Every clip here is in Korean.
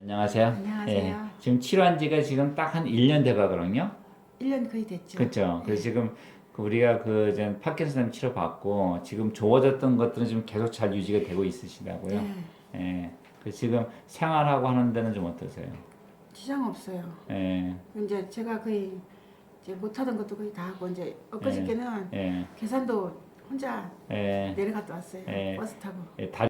안녕하세요. 안녕하세요. 예, 지금 치료한 지가 지금 딱 한 1년 돼가거든요. 1년 거의 됐죠. 그렇죠. 그래서 지금 그 우리가 그 이제 파킨슨 치료 받고 지금 좋아졌던 것들은 지금 계속 잘 유지가 되고 있으시다고요. 네. 예. 그 지금 생활하고 하는 데는 좀 어떠세요? 지장 없어요. 예. 이제 제가 거의 이제 못하던 것도 거의 다 하고 이제 엊그저께는 예. 계산도 혼자 예. 내려갔다 왔어요. 예. 버스 타고. 예. 다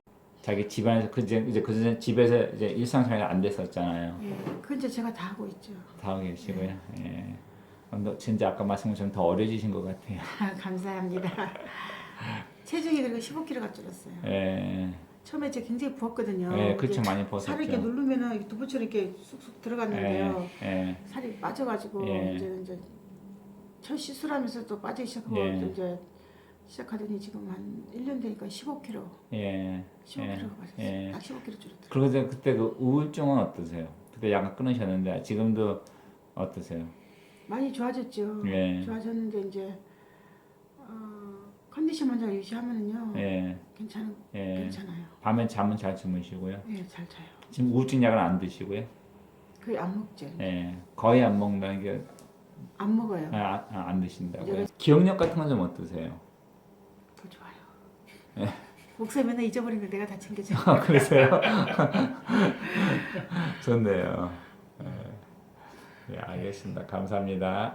자기 집안에서 그 이제 이제 그 전에 집에서 이제 일상생활이 안 됐었잖아요. 예. 그 이제 제가 다 하고 있죠. 다 하고 계시고요. 예. 어, 너 진짜 아까 말씀처럼 더 어려지신 것 같아요. 감사합니다. 체중이 그리고 15kg가 줄었어요. 예. 처음에 제가 굉장히 부었거든요. 예, 이제 많이 살을 이렇게 벗었죠. 누르면은 두부처럼 이렇게 쑥쑥 들어갔는데요. 예. 예. 살이 빠져가지고 예. 이제 이제 첫 시술하면서 또 빠지기 시작하고 예. 이제 시작하더니 지금 한 1년 되니까 15kg, 예. 15kg가 빠졌어요. 예. 딱 15kg 줄었더라고요. 그리고 이제 그때 그 우울증은 어떠세요? 그때 약간 끊으셨는데 지금도 어떠세요? 많이 좋아졌죠. 예. 좋아졌는데 이제 어, 컨디션만 잘 유지하면은요 예. 괜찮은 예. 괜찮아요. 밤에 잠은 잘 주무시고요. 예, 잘 자요. 지금 우울증 약은 안 드시고요. 거의 안 먹죠. 예. 거의 안 먹는다는 게 안 먹어요. 아, 아, 안 드신다고요. 이제- 기억력 같은 건 좀 어떠세요? 더 좋아요. 목소리 맨날 잊어버리는데 내가 다 챙겨줘. 아, 그러세요? 좋네요. 예. 예, 알겠습니다. 감사합니다.